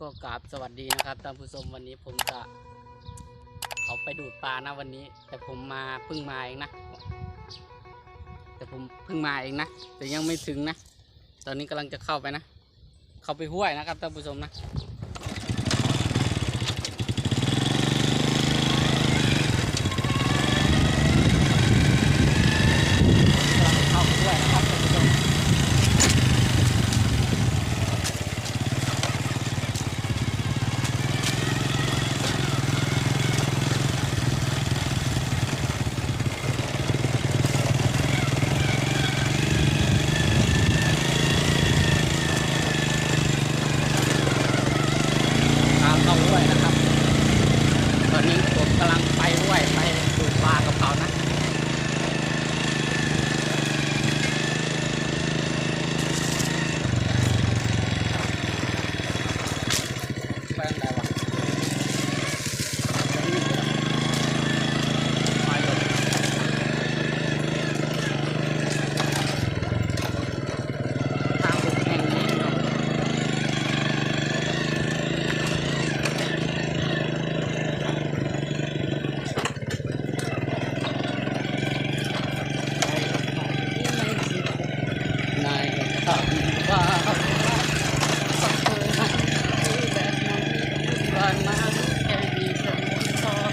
ก็กราบสวัสดีนะครับท่านผู้ชมวันนี้ผมจะเขาไปดูดปลานะวันนี้ แต่ผมมาเพิ่งมาเองนะ แต่ผมเพิ่งมาเองนะแต่ยังไม่ถึงนะ ตอนนี้กำลังจะเข้าไปนะ เข้าไปห้วยนะครับท่านผู้ชมนะ กำลังเข้าไปห้วยนะครับท่านผู้ชม ทางเข้าด้วยนะครับ ตอนนี้ผมกำลังไปด้วยไปดูปลากับเขานะ ไปทางไหนวะไปเลยทางลูกแห่งนี้เนาะ ในคำว่าสักคนที่แบบนั้นผ่านมาแค่มีคนสอง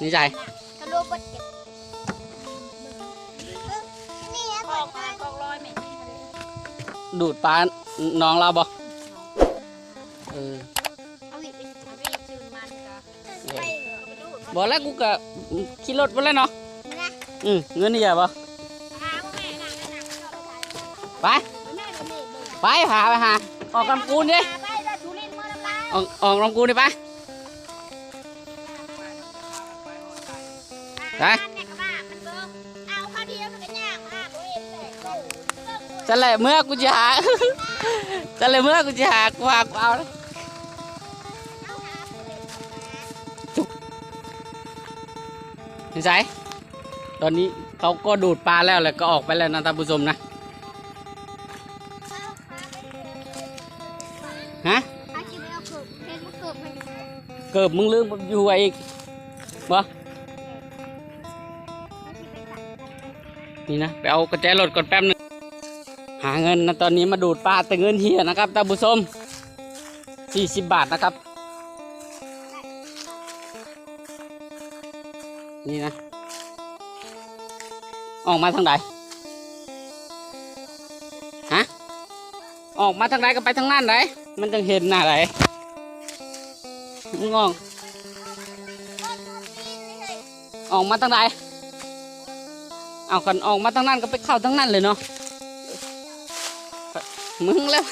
นี่ใช่ทะลุบดเจ็บนี่นะกองมากองร้อยไม่ใช่ดูดปลาน้องเราบ่เออเออบอกแล้วกูก็ขี่รถไปแล้วเนาะอืมเงินนี่ใหญ่บ่หาว่าแม่น่ะไป ไปหาไปหาออกลำกูนดิออออกออกลำกูนดิไป งมาบ่เห็นแตกโตเบิ่งด้วยจะเลยเมื่อกูจะหาจะเลยเมื่อกูจะหากูหากูเอาเลยเอาหาไปเลยนี่ใช่ตอนนี้เขาก็ดูดปลาแล้วแหละก็ออกไปแล้วนะท่านผู้ชมนะฮะอาชีพเอาเกิบเพลงมันเกิบให้ดูเกิดมึงลืมอยู่ไว้อีกบ่ นี่นะไปเอากระแจรถก่อนแป๊บหนึงหาเงินนะตอนนี้มาดูดปลาแต่เงินเฮียนะครับท่านผู้ชม40บาทนะครับ นี่นะ ออกมาทางใดฮะออกมาทางใดก็ไปทางนั้นไหนมันจังเห็นหน้าไหนมึงออกออกมาทางใด เอากันออกมาทางนั้นก็ไปเข้าทางนั้นเลยเนาะมึงแล้ว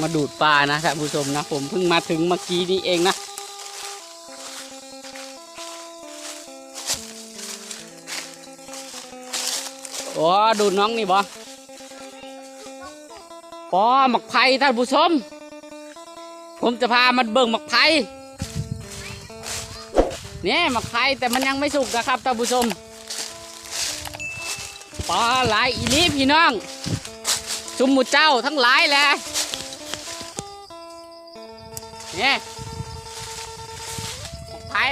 มาดูดปลานะท่านผู้ชมนะ ผมเพิ่งมาถึงเมื่อกี้นี้เองนะ โอ้ดูดน้องนี่บ่ปอหมักไผ่ท่านผู้ชม ผมจะพามันเบิ่งหมักไผ่ เนี่ยมักไผ่แต่มันยังไม่สุกนะครับท่านผู้ชมปลาหลายอีนี้พี่น้องชุมหมูเจ้าทั้งหลายแหละเนี่ยมักไผ่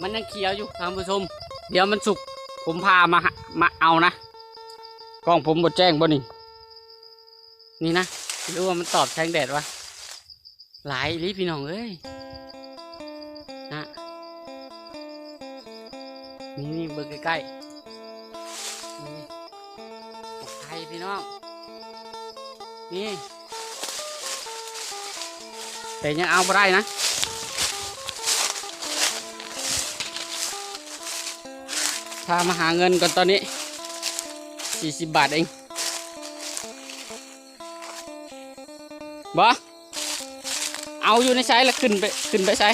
มันยังเขียวอยู่ท่านผู้ชม เดี๋ยวมันสุกผมพามามาเอานะกล้องผมบดแจ้งบ่นี่นี่นะรู้ว่ามันตอบแทงแดดวะหลายอีลิพี่น้องเอ้ย นี่นี่เบิกใกล้ๆนี่ตกไทยพี่น้อง นี่ แต่ยังเอาไปได้นะพามาหาเงินก่อนตอนนี้สี่สิบบาทเองบอเอาอยู่ในไซส์แล้วขึ้นไป ขึ้นไปไซ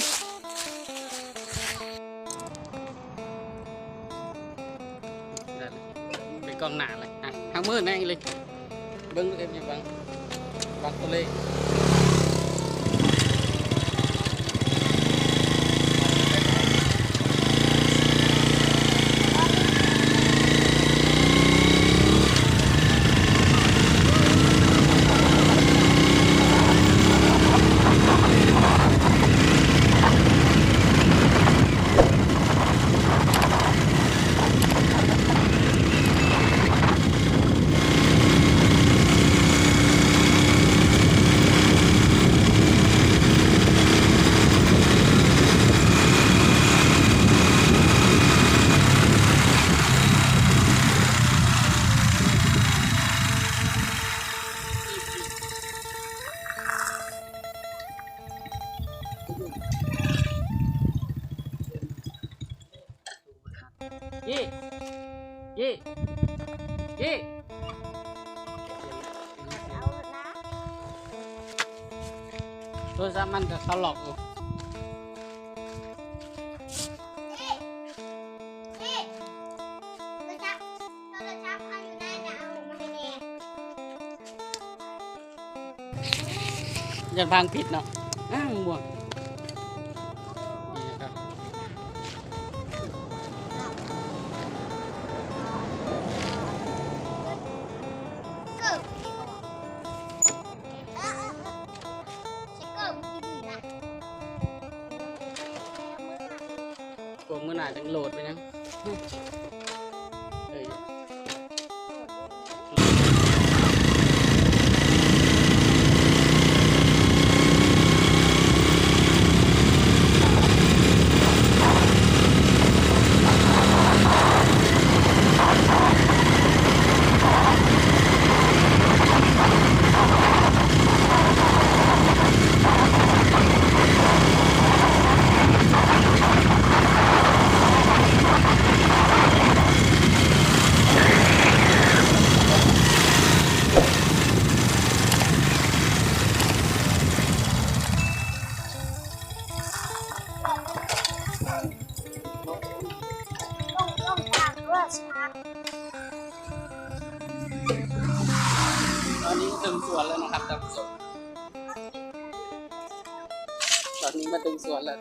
กองหนาเลยอะทางมือแน่เลยเบิ้งเอ็มอยู่บังบังตัวเลข ยี่ยี่ยี่เอานะโทรศัพท์มันก็เขาหลอกอยู่พี่พี่โทรศัพท์โทรศัพท์เอาอยู่ไหนนะเอามาให้แน่ยันพังผิดเนาะอ้าวม่วง เมื่อหนาจังโหลดไปยังามด้วยช้าตอนนี้ถึงสวนแล้วนะครับท่านผู้ชมตอนนี้มาถึงสวนแล้ว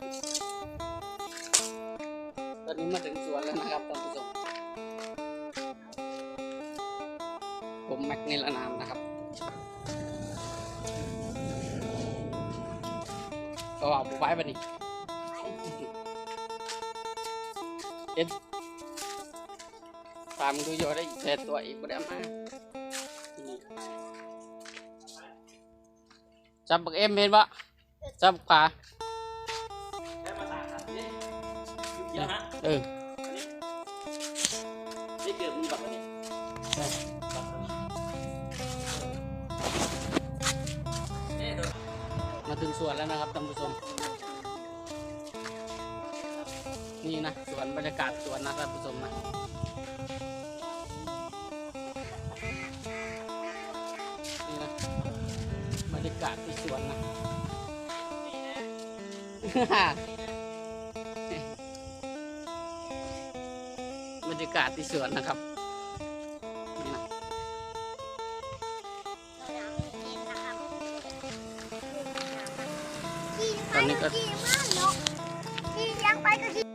ตอนนี้มาถึงสวนแล้วนะครับท่านผู้ชม ผมแม็กนิลนามนะครับ ก็เอาไปไว้บันนี้เอ็ด ตามดูโยได้แต่ตัวอีกบ่ได้เอามาจับบักเอ็มเห็นปะจับขาเอะฮะเอนี่เกือบมีบบนี้ใช่นี่มาถึงสวนแล้วนะครับท่านผู้ชม นี่นะสวนบรรยากาศสวนนะท่านผู้ชมนะากาศที่สวนนะบรรยากาศที่สวนนะครับนี่นะเราเอาเองนะครับขี่ตอนนี้ก็ขี่มากเนาะขี่ยังไปก็ขี่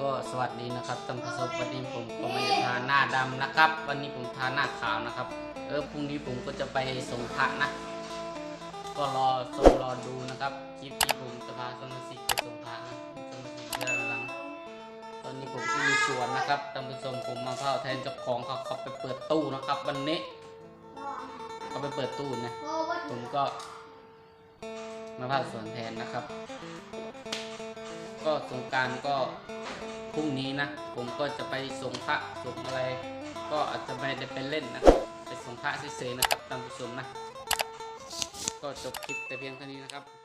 ก็สวัสดีนะครับท่านผู้ชมวันนี้ผมก็ไม่ได้ทาหน้าดำนะครับ วันนี้ผมทาหน้าขาวนะครับ เออพรุ่งนี้ผมก็จะไปส่งพระนะ ก็รอชมรอดูนะครับคลิปที่ผมจะพาสมาชิกไปส่งพระนะสมาชิกด้านหลัง ตอนนี้ผมก็อยู่สวนนะครับท่านผู้ชมผมมาเข้าแทนเจ้าของเขาเขาไปเปิดตู้นะครับวันนี้เขาไปเปิดตู้นะผมก็ มาพาสวนแทนนะครับ ก็สงการก็พรุ่งนี้นะผมก็จะไปส่งพระส่งอะไร ก็อาจจะไม่ได้ไปเล่นนะไปส่งพระเฉยๆนะครับท่านผู้ชมนะ ก็จบคลิปแต่เพียงเท่านี้นะครับ